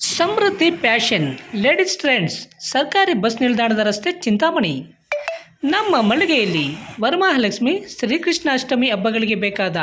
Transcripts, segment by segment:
ಸಮೃದ್ಧಿ fashion ladies trends ಸರ್ಕಾರಿ bus ನಿಲ್ದಾಣದ ರಸ್ತೆ ಚಿಂತಾಮಣಿ. ನಮ್ಮ ಮಳಿಗೆಯಲ್ಲಿ ವರಮಹಾಲಕ್ಷ್ಮಿ ಶ್ರೀಕೃಷ್ಣಾಷ್ಟಮಿ ಹಬ್ಬಗಳಿಗೆ ಬೇಕಾದ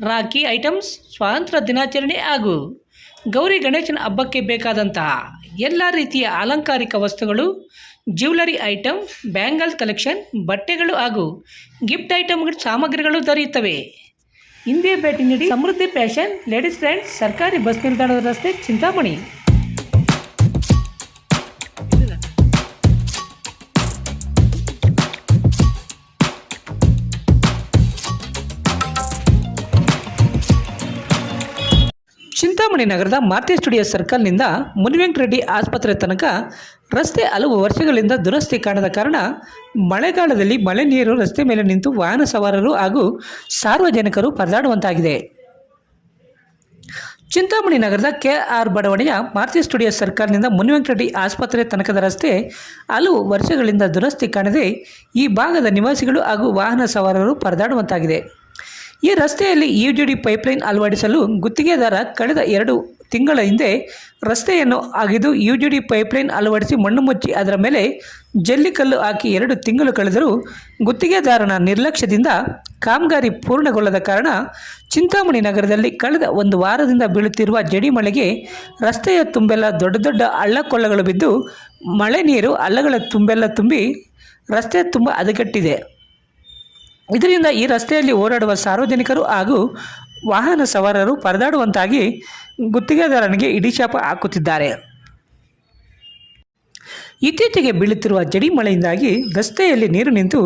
ರಾಖಿ ಐಟಮ್ಸ್ ಸ್ವಾತಂತ್ರ್ಯ ದಿನಾಚರಣೆ ಹಾಗೂ ಗೌರಿ ಗಣೇಶನ ಹಬ್ಬಕ್ಕೆ ಬೇಕಾದಂತಹ ಎಲ್ಲ ರೀತಿಯ ಅಲಂಕಾರಿಕ ವಸ್ತುಗಳು ಜ್ಯುವೆಲರಿ ಐಟಮ್ ಬ್ಯಾಂಗಲ್ ಕಲೆಕ್ಷನ್ ಬಟ್ಟೆಗಳು ಹಾಗೂ ಗಿಫ್ಟ್ ಐಟಮ್ಗಳ ಸಾಮಗ್ರಿಗಳು ದೊರೆಯುತ್ತವೆ. ಹಿಂದೆ ಭೇಟಿ ನೀಡಿ ಸಮೃದ್ಧಿ ಫ್ಯಾಷನ್ ಲೇಡೀಸ್ ಫ್ರೆಂಡ್ಸ್ ಸರ್ಕಾರಿ ಬಸ್ ನಿಲ್ದಾಣದ ರಸ್ತೆ ಚಿಂತಾಮಣಿ. ಚಿಂತಾಮಣಿ ನಗರದ ಮಾರ್ತಿ ಸ್ಟುಡಿಯೋ ಸರ್ಕಲ್ನಿಂದ ಮುನಿವೆಂಕರೆಡ್ಡಿ ಆಸ್ಪತ್ರೆ ತನಕ ರಸ್ತೆ ಹಲವು ವರ್ಷಗಳಿಂದ ದುರಸ್ತಿ ಕಾಣದ ಕಾರಣ ಮಳೆಗಾಲದಲ್ಲಿ ಮಳೆ ನೀರು ರಸ್ತೆ ಮೇಲೆ ನಿಂತು ವಾಹನ ಸವಾರರು ಹಾಗೂ ಸಾರ್ವಜನಿಕರು ಪರದಾಡುವಂತಾಗಿದೆ. ಚಿಂತಾಮಣಿ ನಗರದ ಕೆ ಆರ್ ಬಡಾವಣೆಯ ಮಾರುತಿ ಸ್ಟುಡಿಯೋ ಸರ್ಕಲ್ನಿಂದ ಮುನಿವೆಂಕರೆಡ್ಡಿ ಆಸ್ಪತ್ರೆ ತನಕದ ರಸ್ತೆ ಹಲವು ವರ್ಷಗಳಿಂದ ದುರಸ್ತಿ ಕಾಣದೆ ಈ ಭಾಗದ ನಿವಾಸಿಗಳು ಹಾಗೂ ವಾಹನ ಸವಾರರು ಪರದಾಡುವಂತಾಗಿದೆ. ಈ ರಸ್ತೆಯಲ್ಲಿ ಯು ಡಿ ಪೈಪ್ಲೈನ್ ಅಳವಡಿಸಲು ಗುತ್ತಿಗೆದಾರ ಕಳೆದ ಎರಡು ತಿಂಗಳ ಹಿಂದೆ ರಸ್ತೆಯನ್ನು ಅಗೆದು ಯು ಜಿ ಡಿ ಪೈಪ್ಲೈನ್ ಅಳವಡಿಸಿ ಮಣ್ಣು ಮುಚ್ಚಿ ಅದರ ಮೇಲೆ ಜಲ್ಲಿಕಲ್ಲು ಹಾಕಿ ಎರಡು ತಿಂಗಳು ಕಳೆದರೂ ಗುತ್ತಿಗೆದಾರನ ನಿರ್ಲಕ್ಷ್ಯದಿಂದ ಕಾಮಗಾರಿ ಪೂರ್ಣಗೊಳ್ಳದ ಕಾರಣ ಚಿಂತಾಮಣಿ ನಗರದಲ್ಲಿ ಕಳೆದ ಒಂದು ವಾರದಿಂದ ಬೀಳುತ್ತಿರುವ ಜಡಿ ಮಳೆಗೆ ರಸ್ತೆಯ ತುಂಬೆಲ್ಲ ದೊಡ್ಡ ದೊಡ್ಡ ಹಳ್ಳಕೊಳ್ಳಗಳು ಬಿದ್ದು ಮಳೆ ನೀರು ಹಳ್ಳಗಳ ತುಂಬೆಲ್ಲ ತುಂಬಿ ರಸ್ತೆ ತುಂಬ ಹದಗೆಟ್ಟಿದೆ. ಇದರಿಂದ ಈ ರಸ್ತೆಯಲ್ಲಿ ಓಡಾಡುವ ಸಾರ್ವಜನಿಕರು ಹಾಗೂ ವಾಹನ ಸವಾರರು ಪರದಾಡುವಂತಾಗಿ ಗುತ್ತಿಗೆದಾರನಿಗೆ ಇಡೀ ಶಾಪ ಹಾಕುತ್ತಿದ್ದಾರೆ. ಇತ್ತೀಚೆಗೆ ಬೀಳುತ್ತಿರುವ ಜಡಿ ಮಳೆಯಿಂದಾಗಿ ರಸ್ತೆಯಲ್ಲಿ ನೀರು ನಿಂತು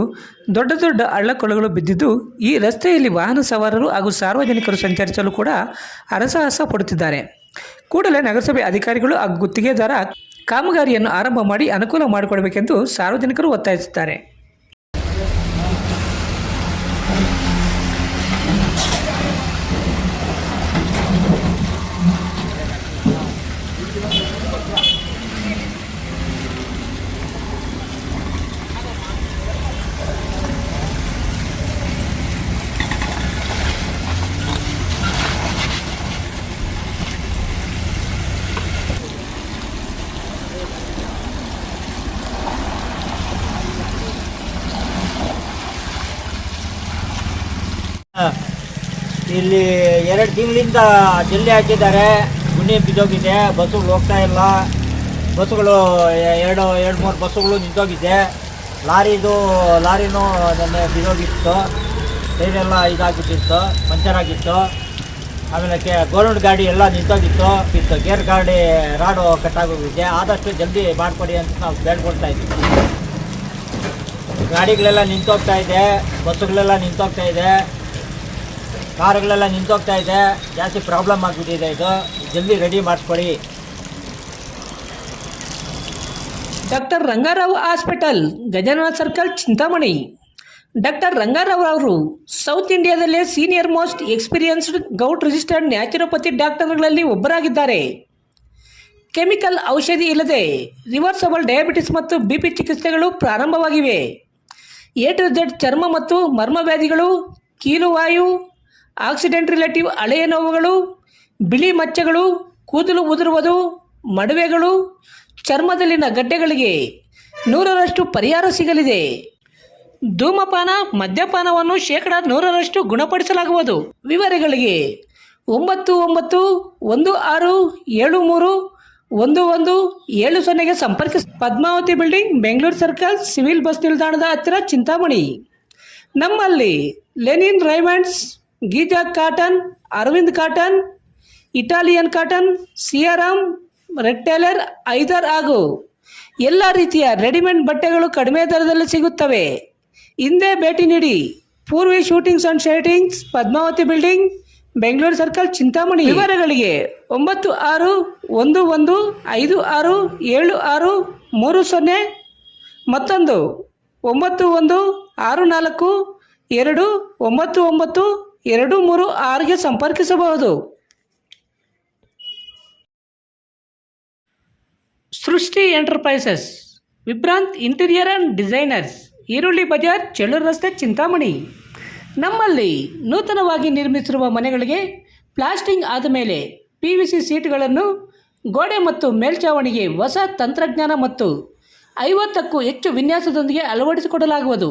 ದೊಡ್ಡ ದೊಡ್ಡ ಹಳ್ಳಕೊಳ್ಳಗಳು ಬಿದ್ದಿದ್ದು, ಈ ರಸ್ತೆಯಲ್ಲಿ ವಾಹನ ಸವಾರರು ಹಾಗೂ ಸಾರ್ವಜನಿಕರು ಸಂಚರಿಸಲು ಕೂಡ ಹರಸಾಹಸ ಪಡುತ್ತಿದ್ದಾರೆ. ಕೂಡಲೇ ನಗರಸಭೆ ಅಧಿಕಾರಿಗಳು ಹಾಗೂ ಗುತ್ತಿಗೆದಾರ ಕಾಮಗಾರಿಯನ್ನು ಆರಂಭ ಮಾಡಿ ಅನುಕೂಲ ಮಾಡಿಕೊಡಬೇಕೆಂದು ಸಾರ್ವಜನಿಕರು ಒತ್ತಾಯಿಸುತ್ತಾರೆ. ಇಲ್ಲಿ ಎರಡು ತಿಂಗಳಿಂದ ಜಲ್ಲಿ ಹಾಕಿದ್ದಾರೆ. ಗುಣಿ ಬಿದ್ದೋಗಿದೆ. ಬಸ್ಸುಗಳು ಹೋಗ್ತಾ ಇಲ್ಲ. ಬಸ್ಸುಗಳು ಎರಡು ಎರಡು, ಮೂರು ಬಸ್ಸುಗಳು ನಿಂತೋಗಿದೆ. ಲಾರಿದು, ಲಾರಿನೂ ನೆನ್ನೆ ಬಿದ್ದೋಗಿತ್ತು. ಟೈರೆಲ್ಲ ಇದಾಗಿಬಿಟ್ಟಿತ್ತು. ಪಂಚರ್ ಆಗಿತ್ತು. ಆಮೇಲೆ ಗೌರ್ಮೆಂಟ್ ಗಾಡಿ ಎಲ್ಲ ನಿಂತೋಗಿತ್ತು. ಇತ್ತು. ಗೇರ್ ಗಾಡಿ, ರಾಡು ಕಟ್ಟಾಗೋಗಿದೆ. ಆದಷ್ಟು ಜಲ್ದಿ ಮಾಡಿಕೊಡಿ ಅಂತ ನಾವು ಬೇಡ್ಕೊಳ್ತಾ ಇದ್ದೀವಿ. ಗಾಡಿಗಳೆಲ್ಲ ನಿಂತೋಗ್ತಾ ಇದೆ. ಬಸ್ಸುಗಳೆಲ್ಲ ನಿಂತೋಗ್ತಾ ಇದೆ. ಕಾರುಗಳೆಲ್ಲ ನಿಂತೋಗ್ತಾ ಇದೆ. ಜಾಸ್ತಿ ಪ್ರಾಬ್ಲಮ್ ಆಗಿಬಿಟ್ಟಿದೆ ಇದು. ಜಲ್ದಿ ready ಮಾಡಿಸ್ಕೊಡಿ doctor Rangarao hospital Gajanana circle Chintamani doctor Rangarao ಅವರು south ಇಂಡಿಯಾದಲ್ಲೇ senior most experienced govt registered naturopathy ಡಾಕ್ಟರ್ಗಳಲ್ಲಿ ಒಬ್ಬರಾಗಿದ್ದಾರೆ. ಕೆಮಿಕಲ್ ಔಷಧಿ ಇಲ್ಲದೆ ರಿವರ್ಸಬಲ್ ಡಯಾಬಿಟಿಸ್ ಮತ್ತು ಬಿ ಪಿ ಚಿಕಿತ್ಸೆಗಳು ಪ್ರಾರಂಭವಾಗಿವೆ. ಎ ಟು ಚರ್ಮ ಮತ್ತು ಮರ್ಮ ವ್ಯಾಧಿಗಳು ಕೀಲುವಾಯು ಆಕ್ಸಿಡೆಂಟ್ ರಿಲೇಟಿವ್ ಹಳೆಯ ನೋವುಗಳು, ಬಿಳಿ ಮಚ್ಚೆಗಳು, ಕೂದಲು ಉದುರುವುದು, ಮಡುವೆಗಳು, ಚರ್ಮದಲ್ಲಿನ ಗಡ್ಡೆಗಳಿಗೆ ನೂರರಷ್ಟು ಪರಿಹಾರ ಸಿಗಲಿದೆ. ಧೂಮಪಾನ, ಮದ್ಯಪಾನವನ್ನು ಶೇಕಡ ನೂರರಷ್ಟು ಗುಣಪಡಿಸಲಾಗುವುದು. ವಿವರಗಳಿಗೆ ಒಂಬತ್ತು ಒಂಬತ್ತು ಒಂದು ಆರು ಏಳು ಮೂರು ಒಂದು ಒಂದು ಏಳು ಸೊನ್ನೆಗೆ ಸಂಪರ್ಕಿಸಿ. Padmavati building, Bengaluru circle, civil bus ನಿಲ್ದಾಣದ ಹತ್ತಿರ ಚಿಂತಾಮಣಿ. ನಮ್ಮಲ್ಲಿ linen Raymonds Giza cotton, Arvind cotton, Italian cotton, Siyaram, red tailor, ಐದರ್ ಹಾಗೂ ಎಲ್ಲ ರೀತಿಯ ರೆಡಿಮೇಡ್ ಬಟ್ಟೆಗಳು ಕಡಿಮೆ ದರದಲ್ಲಿ ಸಿಗುತ್ತವೆ. ಹಿಂದೆ ಭೇಟಿ ನೀಡಿ. Purvi suitings and shirtings Padmavati building, Bengaluru circle, Chintamani. ವಿವರಗಳಿಗೆ ಒಂಬತ್ತು ಆರು ಒಂದು ಒಂದು ಐದು ಆರು ಏಳು ಆರು ಮೂರು ಸೊನ್ನೆ ಮತ್ತೊಂದು ಒಂಬತ್ತು ಒಂದು ಆರು ನಾಲ್ಕು ಎರಡು ಒಂಬತ್ತು ಒಂಬತ್ತು ಎರಡು ಮೂರು ಆರಿಗೆ ಸಂಪರ್ಕಿಸಬಹುದು. Srishti enterprises, Vibhrant interior and designers, ಈರುಳ್ಳಿ ಬಜಾರ್, ಚೆಳ್ಳೂರು ರಸ್ತೆ, ಚಿಂತಾಮಣಿ. ನಮ್ಮಲ್ಲಿ ನೂತನವಾಗಿ ನಿರ್ಮಿಸಿರುವ ಮನೆಗಳಿಗೆ ಪ್ಲಾಸ್ಟಿಂಗ್ ಆದ ಮೇಲೆ ಪಿ ವಿ ಸಿ ಸೀಟ್ಗಳನ್ನು ಗೋಡೆ ಮತ್ತು ಮೇಲ್ಛಾವಣಿಗೆ ಹೊಸ ತಂತ್ರಜ್ಞಾನ ಮತ್ತು ಐವತ್ತಕ್ಕೂ ಹೆಚ್ಚು ವಿನ್ಯಾಸದೊಂದಿಗೆ ಅಳವಡಿಸಿಕೊಡಲಾಗುವುದು.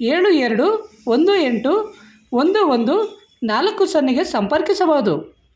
ಏಳು ಎರಡು ಒಂದು ಎಂಟು ಒಂದು ಒಂದು ನಾಲ್ಕು ಸೊನ್ನೆಗೆ ಸಂಪರ್ಕಿಸಬಹುದು.